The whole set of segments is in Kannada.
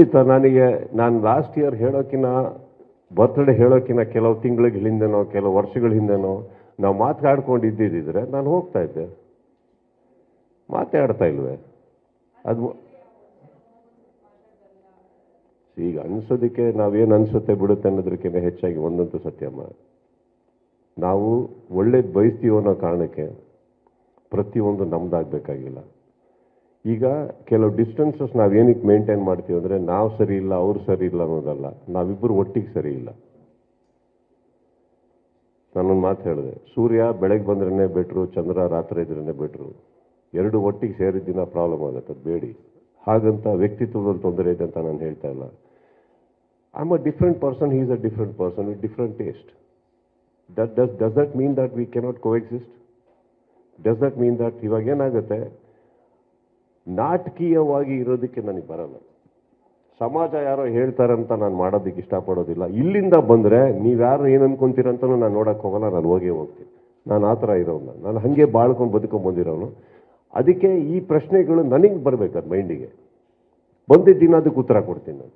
ಖಂಡಿತ ನನಗೆ, ನಾನು ಲಾಸ್ಟ್ ಇಯರ್ ಹೇಳೋಕ್ಕಿನ ಬರ್ತ್ಡೇ ಹೇಳೋಕ್ಕಿನ ಕೆಲವು ತಿಂಗಳಿಗೆ ಹಿಂದೆನೋ ಕೆಲವು ವರ್ಷಗಳ ಹಿಂದೆನೋ ನಾವು ಮಾತಾಡ್ಕೊಂಡಿದ್ದಿದ್ದರೆ ನಾನು ಹೋಗ್ತಾ ಇದ್ದೆ. ಮಾತಾಡ್ತಾ ಇಲ್ವೇ? ಅದು ಈಗ ಅನಿಸೋದಕ್ಕೆ ನಾವೇನು ಅನಿಸುತ್ತೆ ಬಿಡುತ್ತೆ ಅನ್ನೋದಕ್ಕಿಂತ ಹೆಚ್ಚಾಗಿ ಒಂದಂತೂ ಸತ್ಯಮ್ಮ ನಾವು ಒಳ್ಳೇದು ಬಯಸ್ತೀವೋ ಅನ್ನೋ ಕಾರಣಕ್ಕೆ ಪ್ರತಿಯೊಂದು ನಮ್ದಾಗಬೇಕಾಗಿಲ್ಲ. ಈಗ ಕೆಲವು ಡಿಸ್ಟೆನ್ಸಸ್ ನಾವು ಏನಕ್ಕೆ ಮೇಂಟೈನ್ ಮಾಡ್ತೀವಿ ಅಂದರೆ ನಾವು ಸರಿ ಇಲ್ಲ, ಅವ್ರು ಸರಿ ಇಲ್ಲ ಅನ್ನೋದಲ್ಲ. ನಾವಿಬ್ಬರು ಒಟ್ಟಿಗೆ ಸರಿ ಇಲ್ಲ. ನಾನೊಂದು ಮಾತು ಹೇಳಿದೆ. ಸೂರ್ಯ ಬೆಳಗ್ಗೆ ಬಂದ್ರೇ ಬೆಟ್ರು ಚಂದ್ರ ರಾತ್ರಿ ಇದ್ರೇ ಬೆಟ್ರು ಎರಡು ಒಟ್ಟಿಗೆ ಸೇರಿದ್ದಿನ ಪ್ರಾಬ್ಲಮ್ ಆಗುತ್ತೆ ಬೇಡಿ. ಹಾಗಂತ ವ್ಯಕ್ತಿತ್ವದಲ್ಲಿ ತೊಂದರೆ ಇದೆ ಅಂತ ನಾನು ಹೇಳ್ತಾ ಇಲ್ಲ. I'm a different person he's a different person with different taste that does does that mean that we cannot coexist does that mean that ಇವಾಗ ಏನಾಗುತ್ತೆ? ನಾಟಕೀಯವಾಗಿ ಇರೋದಕ್ಕೆ ನನಗೆ ಬರಲ್ಲ. ಸಮಾಜ ಯಾರೋ ಹೇಳ್ತಾರಂತ ನಾನು ಮಾಡೋದಕ್ಕೆ ಇಷ್ಟಪಡೋದಿಲ್ಲ. ಇಲ್ಲಿಂದ ಬಂದರೆ ನೀವ್ಯಾರು ಏನು ಅನ್ಕೊಂತೀರಂತನೂ ನಾನು ನೋಡಕ್ಕೆ ಹೋಗಲ್ಲ, ನಾನು ಹೋಗೇ ಹೋಗ್ತೀನಿ. ನಾನು ಆ ಥರ ಇರೋನು ನಾನು ಹಾಗೆ ಬಾಳ್ಕೊಂಡು ಬದುಕೊಂಡು ಬಂದಿರೋನು ಅದಕ್ಕೆ ಈ ಪ್ರಶ್ನೆಗಳು ನನಗೆ ಬರಬೇಕು ಮೈಂಡಿಗೆ. ಬಂದಿದ್ದ ದಿನ ಅದಕ್ಕೆ ಉತ್ತರ ಕೊಡ್ತೀನಿ ನಾನು.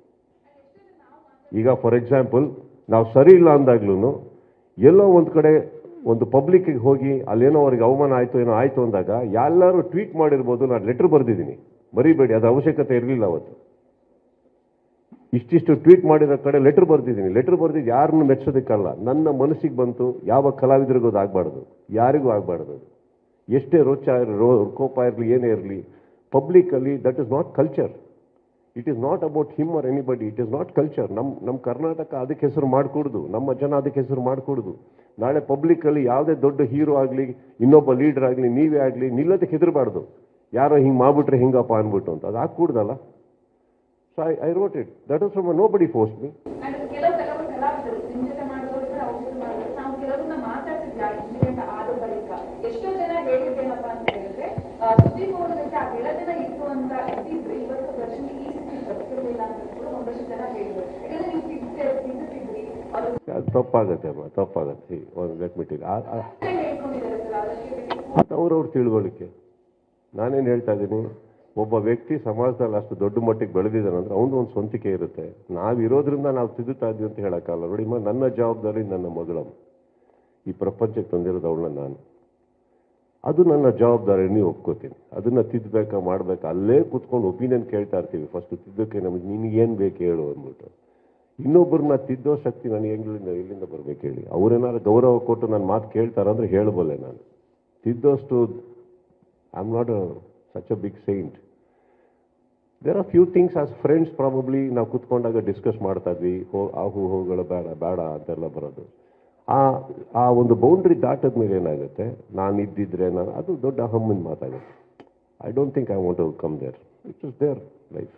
ಈಗ ಫಾರ್ ಎಕ್ಸಾಂಪಲ್ ನಾವು ಸರಿ ಇಲ್ಲ ಅಂದಾಗ್ಲೂ ಎಲ್ಲೋ ಒಂದು ಕಡೆ ಒಂದು ಪಬ್ಲಿಕ್ಕಿಗೆ ಹೋಗಿ ಅಲ್ಲೇನೋ ಅವ್ರಿಗೆ ಅವಮಾನ ಆಯಿತು, ಏನೋ ಆಯಿತು ಅಂದಾಗ ಎಲ್ಲರೂ ಟ್ವೀಟ್ ಮಾಡಿರ್ಬೋದು, ನಾನು ಲೆಟ್ರ್ ಬರೆದಿದ್ದೀನಿ. ಮರಿಬೇಡಿ ಅದು ಅವಶ್ಯಕತೆ ಇರಲಿಲ್ಲ ಅವತ್ತು. ಇಷ್ಟಿಷ್ಟು ಟ್ವೀಟ್ ಮಾಡಿರೋ ಕಡೆ ಲೆಟ್ರ್ ಬರೆದಿದ್ದೀನಿ. ಲೆಟ್ರ್ ಬರೆದಿದ್ದು ಯಾರನ್ನು ಮೆಚ್ಚೋದಕ್ಕಲ್ಲ ನನ್ನ ಮನಸ್ಸಿಗೆ ಬಂತು, ಯಾವ ಕಲಾವಿದರಿಗೂ ಅದು ಆಗಬಾರ್ದು. ಯಾರಿಗೂ ಆಗಬಾರ್ದು ಎಷ್ಟೇ ರೋಚ ರೋ ಕೋಪ ಇರಲಿ, ಏನೇ ಇರಲಿ ಪಬ್ಲಿಕಲ್ಲಿ that is not culture it is not about him or anybody it is not culture ನಮ್ಮ ನಮ್ಮ ಕರ್ನಾಟಕ ಅದಕ್ಕೆ ಹೆಸರು ಮಾಡಿಕೊಡ್ದು. ನಮ್ಮ ಜನ ಅದಕ್ಕೆ ಹೆಸರು ಮಾಡಿಕೊಡುದು. ನಾಳೆ ಪಬ್ಲಿಕ್ಕಲ್ಲಿ ಯಾವುದೇ ದೊಡ್ಡ ಹೀರೋ ಆಗಲಿ, ಇನ್ನೊಬ್ಬ ಲೀಡರ್ ಆಗಲಿ, ನೀವೇ ಆಗಲಿ, ನಿಲ್ಲೋದಕ್ಕೆ ಹೆದರಬಾರ್ದು. ಯಾರೋ ಹಿಂಗೆ ಮಾಡ್ಬಿಟ್ರೆ ಹಿಂಗಪ್ಪ ಅಂದ್ಬಿಟ್ಟು ಅಂತ. ಅದು ಆಗ್ಕೂಡ್ದಲ್ಲ. So I I wrote it that is from nobody force me ಮಾತಾಡ್ತಿದ್ವಿ ಆ ಇತ್ತು ಅಂತ ಅಂತ ಒಂದಷ್ಟು ಜನ ಹೇಳಿದ್ರು. ಅದು ತಪ್ಪಾಗತ್ತೆ ಅಮ್ಮ, ತಪ್ಪಾಗತ್ತೆ. ಒಂದು ಲೆಟ್ ಬಿಟ್ಟು ಅದು ಅವ್ರವ್ರ ತಿಳುವಳಿಕೆ ನಾನೇನು ಹೇಳ್ತಾ ಇದ್ದೀನಿ, ಒಬ್ಬ ವ್ಯಕ್ತಿ ಸಮಾಜದಲ್ಲಿ ಅಷ್ಟು ದೊಡ್ಡ ಮಟ್ಟಿಗೆ ಬೆಳೆದಿದ್ದಾನೆ ಅಂದ್ರೆ ಅವನು ಒಂದು ಸ್ವಂತಿಕೆ ಇರುತ್ತೆ. ನಾವಿರೋದ್ರಿಂದ ನಾವು ತಿದ್ದುತ್ತಾ ಇದ್ದೀವಿ ಅಂತ ಹೇಳೋಕ್ಕಲ್ಲ ನೋಡಿಮ್ಮ ನನ್ನ ಜವಾಬ್ದಾರಿ ನನ್ನ ಮಗಳಮ್ಮ ಈ ಪ್ರಪಂಚಕ್ಕೆ ತಂದಿರೋದು ಅವಳನ್ನ ನಾನು. ಅದು ನನ್ನ ಜವಾಬ್ದಾರಿ, ನೀವು ಒಪ್ಕೋತೀನಿ. ಅದನ್ನು ತಿದ್ದಬೇಕಾ ಮಾಡಬೇಕಾ ಅಲ್ಲೇ ಕೂತ್ಕೊಂಡು ಒಪಿನಿಯನ್ ಕೇಳ್ತಾ ಇರ್ತೀವಿ. ಫಸ್ಟ್ ತಿದ್ದಕ್ಕೆ ನಮಗೆ ನಿನಗೇನು ಬೇಕು ಹೇಳು ಅಂದ್ಬಿಟ್ಟು. ಇನ್ನೊಬ್ಬರನ್ನ ತಿದ್ದೋ ಶಕ್ತಿ ನನಗೆ ಹೆಂಗಿಂದ ಎಲ್ಲಿಂದ ಬರ್ಬೇಕು ಹೇಳಿ. ಅವರೇನಾದ್ರು ಗೌರವ ಕೊಟ್ಟು ನನ್ನ ಮಾತು ಕೇಳ್ತಾರ ಅಂದ್ರೆ ಹೇಳಬಲ್ಲೆ ನಾನು. ತಿದ್ದೋಷ್ಟು I am not such a big saint there are few things as friends probably ನಾವು ಕೂತ್ಕೊಂಡಾಗ ಡಿಸ್ಕಸ್ ಮಾಡ್ತಾ ಇದ್ವಿ. ಹೋ ಹೂ ಹೋಗಳ ಬೇಡ ಬೇಡ ಅಂತೆಲ್ಲ ಬರೋದು. ಆ ಆ ಒಂದು ಬೌಂಡ್ರಿ ದಾಟದ ಮೇಲೆ ಏನಾಗುತ್ತೆ? ನಾನು ಇದ್ದಿದ್ರೆ ನಾನು ಅದು ದೊಡ್ಡ ಅಹಮ್ಮಿನ ಮಾತಾಗುತ್ತೆ. I don't think I want to come there it is their life